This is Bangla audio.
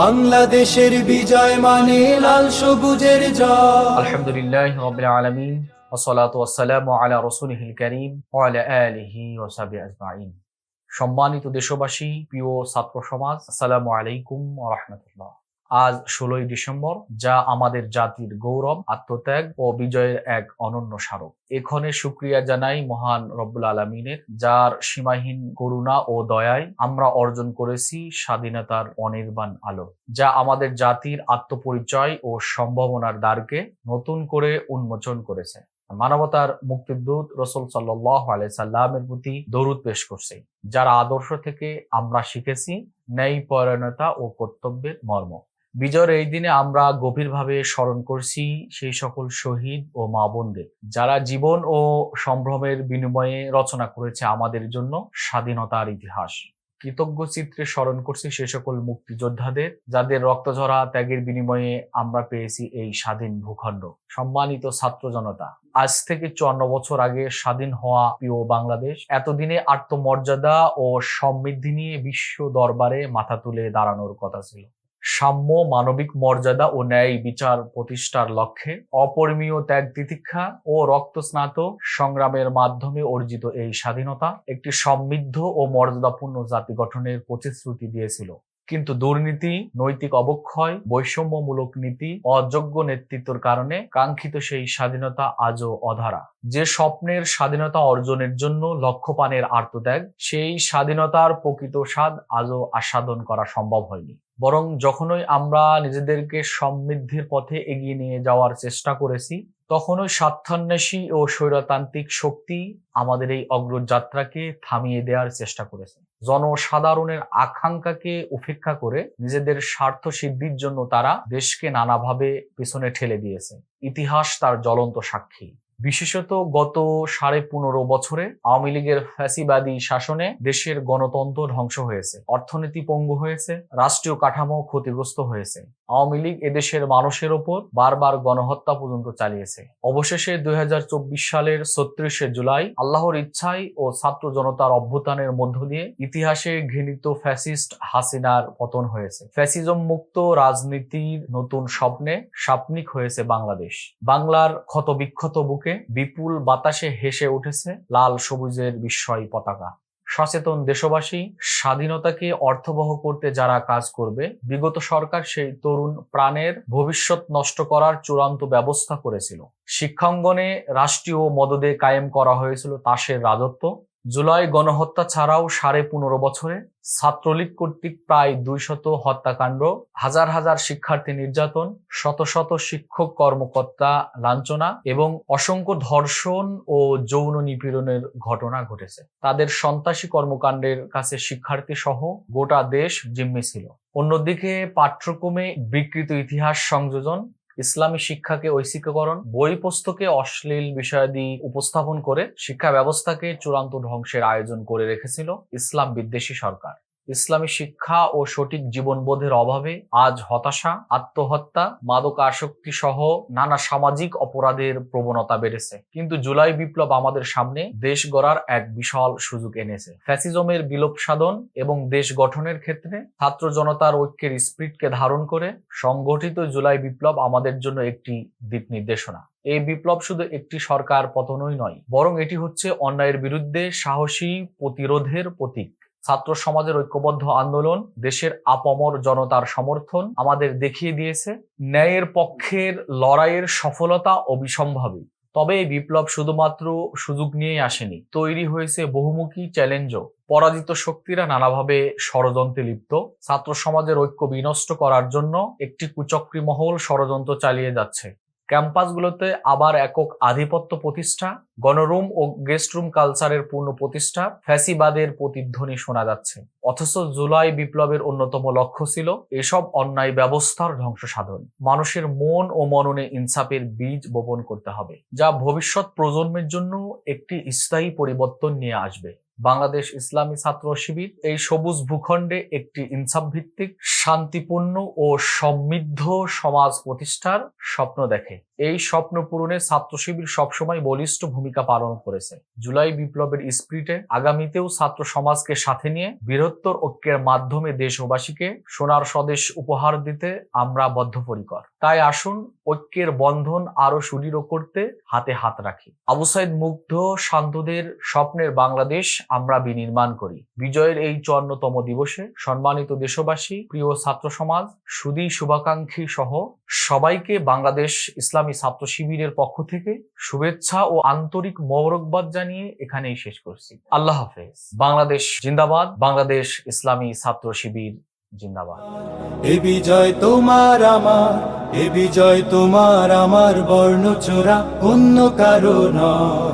বাংলাদেশের বিজয় মানে লাল সবুজের জয়। আলহামদুলিল্লাহ রবিল আলমিন করিম ওয়ালা আলিহি ওসাবি আজমাইন। সম্মানিত দেশবাসী, প্রিয় ছাত্র সমাজ, আসসালামু আলাইকুম রহমতুল্লাহ। আজ ষোলোই ডিসেম্বর, যা আমাদের জাতির গৌরব, আত্মত্যাগ ও বিজয়ের এক অনন্য স্মারক। এখানে সুক্রিয়া জানাই মহান রব্বুল আলমিনের, যার সীমাহীন করুণা ও দয়ায় আমরা অর্জন করেছি স্বাধীনতার অনির্বাণ আলো, যা আমাদের জাতির আত্মপরিচয় ও সম্ভাবনার দ্বারকে নতুন করে উন্মোচন করেছে। মানবতার মুক্তিদূত রসুল সাল্লাহ সাল্লামের প্রতি দরুদ পেশ করছে, যার আদর্শ থেকে আমরা শিখেছি ন্যায় পরায়ণতা ও কর্তব্যের মর্ম। বিজয়ের এই দিনে আমরা গভীরভাবে স্মরণ করছি সেই সকল শহীদ ও মা বোনদের, যারা জীবন ও সম্ভ্রমের বিনিময়ে রচনা করেছে আমাদের জন্য স্বাধীনতার ইতিহাস। কৃতজ্ঞ চিত্রে স্মরণ করছি সে সকল মুক্তিযোদ্ধাদের, যাদের রক্তঝরা ত্যাগের বিনিময়ে আমরা পেয়েছি এই স্বাধীন ভূখণ্ড। সম্মানিত ছাত্র জনতা, আজ থেকে চুয়ান্ন বছর আগে স্বাধীন হওয়া প্রিয় বাংলাদেশ, এতদিনে আত্মমর্যাদা ও সমৃদ্ধি নিয়ে বিশ্ব দরবারে মাথা তুলে দাঁড়ানোর কথা ছিল। সাম্য, মানবিক মর্যাদা ও ন্যায় বিচার প্রতিষ্ঠার লক্ষ্যে অপরিমীয় ত্যাগ তিতিক্ষা ও রক্তস্নাত সংগ্রামের মাধ্যমে অর্জিত এই স্বাধীনতা একটি সমৃদ্ধ ও মর্যাদাপূর্ণ জাতি গঠনের প্রতিশ্রুতি দিয়েছিল। কিন্তু দুর্নীতি, নৈতিক অবক্ষয়, বৈষম্যমূলক নীতি, অযোগ্য নেতৃত্বের কারণে কাঙ্ক্ষিত সেই স্বাধীনতা আজও অধারা। যে স্বপ্নের স্বাধীনতা অর্জনের জন্য লক্ষ্যপানের আর্তত্যাগ, সেই স্বাধীনতার প্রকৃত স্বাদ আজও আস্বাদন করা সম্ভব হয়নি। বরং যখনই আমরা নিজেদেরকে সমৃদ্ধির পথে এগিয়ে নিয়ে যাওয়ার চেষ্টা করেছি, তখনই স্বার্থান্বেষী ও স্বৈরতান্ত্রিক শক্তি আমাদের এই অগ্রযাত্রাকে থামিয়ে দেওয়ার চেষ্টা করেছে। জনসাধারণের আকাঙ্ক্ষাকে উপেক্ষা করে নিজেদের স্বার্থ সিদ্ধির জন্য তারা দেশকে নানাভাবে পেছনে ঠেলে দিয়েছে। ইতিহাস তার জ্বলন্ত সাক্ষী। বিশেষত গত সাড়ে পনেরো বছরে আওয়ামী লীগের ফ্যাসিবাদী শাসনে দেশের গণতন্ত্র ধ্বংস হয়েছে, অর্থনীতি পঙ্গু হয়েছে, রাষ্ট্রীয় কাঠামো ক্ষতিগ্রস্ত হয়েছে। আওয়ামী লীগ এদেশের মানুষের ওপর বারবার গণহত্যা পর্যন্ত চালিয়েছে। অবশেষে দুই হাজার চব্বিশ সালের ছত্রিশে জুলাই আল্লাহর ইচ্ছায় ও ছাত্র জনতার অভ্যুত্থানের মধ্য দিয়ে ইতিহাসে ঘৃণিত ফ্যাসিস্ট হাসিনার পতন হয়েছে। ফ্যাসিজম মুক্ত রাজনীতির নতুন স্বপ্নে সাপনিক হয়েছে বাংলাদেশ। বাংলার ক্ষতবিক্ষত বুকে বিপুল বাতাসে হেসে উঠেছে লাল সবুজের বিস্ময় পতাকা। সচেতন দেশবাসী, স্বাধীনতাকে অর্থবহ করতে যারা কাজ করবে, বিগত সরকার সেই তরুণ প্রাণের ভবিষ্যৎ নষ্ট করার চূড়ান্ত ব্যবস্থা করেছিল। শিক্ষাঙ্গনে রাষ্ট্রীয় মদদে কায়েম করা হয়েছিল তাসের রাজত্ব। জুলাই গণহত্যা ছাড়াও সাড়ে পনেরো বছরে ছাত্রলীগ কর্তৃক প্রায় দুইশত হত্যাকাণ্ড, হাজার হাজার শিক্ষার্থী নির্যাতন, শত শত শিক্ষক কর্মকর্তা লাঞ্ছনা এবং অসংখ্য ধর্ষণ ও যৌন নিপীড়নের ঘটনা ঘটেছে। তাদের সন্ত্রাসী কর্মকাণ্ডের কাছে শিক্ষার্থী সহ গোটা দেশ জিম্মি ছিল। অন্যদিকে পাঠ্যক্রমে বিকৃত ইতিহাস সংযোজন ইসলামী শিক্ষাকে ঐশিকীকরণ বই পুস্তকে অশ্লীল বিষয়াদি উপস্থাপন করে শিক্ষা ব্যবস্থাকে চূড়ান্ত ধ্বংসের আয়োজন করে রেখেছিল ইসলাম বিদ্বেষী সরকার। ইসলামী শিক্ষা ও সঠিক জীবনবোধের অভাবে আজ হতাশা, আত্মহত্যা মাদক আসক্তি সহ নানা সামাজিক অপরাধের প্রবণতা বেড়েছে। কিন্তু জুলাই বিপ্লব আমাদের সামনে দেশ গড়ার এক বিশাল সুযোগ এনেছে। ফ্যাসিজমের বিলোপ সাধন এবং দেশ গঠনের ক্ষেত্রে ছাত্র জনতার ঐক্যের স্পিরিটকে ধারণ করে সংগঠিত জুলাই বিপ্লব আমাদের জন্য একটি দিক নির্দেশনা। এই বিপ্লব শুধু একটি সরকার পতনই নয়, বরং এটি হচ্ছে অন্যায়ের বিরুদ্ধে সাহসী প্রতিরোধের প্রতীক। ছাত্র সমাজের ঐক্যবদ্ধ আন্দোলন, দেশের আপামর জনতার সমর্থন আমাদের দেখিয়ে দিয়েছে। ন্যায়ের পক্ষের লড়াইয়ের সফলতা অবিসম্ভাবী। তবে এই বিপ্লব শুধুমাত্র সুযোগ নিয়েই আসেনি। তৈরি হয়েছে বহুমুখী চ্যালেঞ্জও। পরাজিত শক্তিরা নানাভাবে ষড়যন্ত্রে লিপ্ত। ছাত্র সমাজের ঐক্য বিনষ্ট করার জন্য একটি কুচক্রী মহল ষড়যন্ত্র চালিয়ে যাচ্ছে। ক্যাম্পাসগুলোতে আবার একক আধিপত্য প্রতিষ্ঠা, গণরুম ও গেস্ট রুম কালচারের পূর্ণ প্রতিষ্ঠা ফ্যাসিবাদের প্রতিধ্বনি শোনা যাচ্ছে। অথচ জুলাই বিপ্লবের অন্যতম লক্ষ্য ছিল এসব অন্যায় ব্যবস্থার ধ্বংস সাধন মানুষের মন ও মননে ইনসাফের বীজ বপন করতে হবে, যা ভবিষ্যৎ প্রজন্মের জন্য একটি স্থায়ী পরিবর্তন নিয়ে আসবে। বাংলাদেশ ইসলামী ছাত্র শিবির এই সবুজ ভূখণ্ডে একটি ইনসাফ ভিত্তিক শান্তিপূর্ণ ও সমৃদ্ধ সমাজ প্রতিষ্ঠার স্বপ্ন দেখে। এই স্বপ্ন পূরণে ছাত্র শিবির সবসময় বলিষ্ঠ ভূমিকা পালন করেছে। জুলাই বিপ্লবের স্পিরিটে আগামীতেও ছাত্র সমাজকে সাথে নিয়ে বৃহত্তর ঐক্যের মাধ্যমে দেশবাসীকে সোনার স্বদেশ উপহার দিতে আমরা বদ্ধপরিকর। তাই আসুন, ঐক্যের বন্ধন আরও সুদৃঢ় করতে হাতে হাত রাখি। আবু সাইদ মুগ্ধ শান্তদের স্বপ্নের বাংলাদেশ আমরা বিনির্মাণ করি। বিজয়ের এই চুয়ান্নতম দিবসে সম্মানিত দেশবাসী, প্রিয় ছাত্র সমাজ, সুদী শুভাকাঙ্ক্ষী সহ সবাইকে বাংলাদেশ ইসলামী ছাত্র শিবিরের পক্ষ থেকে শুভেচ্ছা ও আন্তরিক মোবারকবাদ জানিয়ে এখানেই শেষ করছি। আল্লাহ হাফেজ। বাংলাদেশ জিন্দাবাদ, বাংলাদেশ ইসলামী ছাত্র শিবির। জিন্দাবাদ। এ বিজয় তোমার আমার এ বিজয় তোমার আমার বর্ণচোরা অন্য কারও নয়।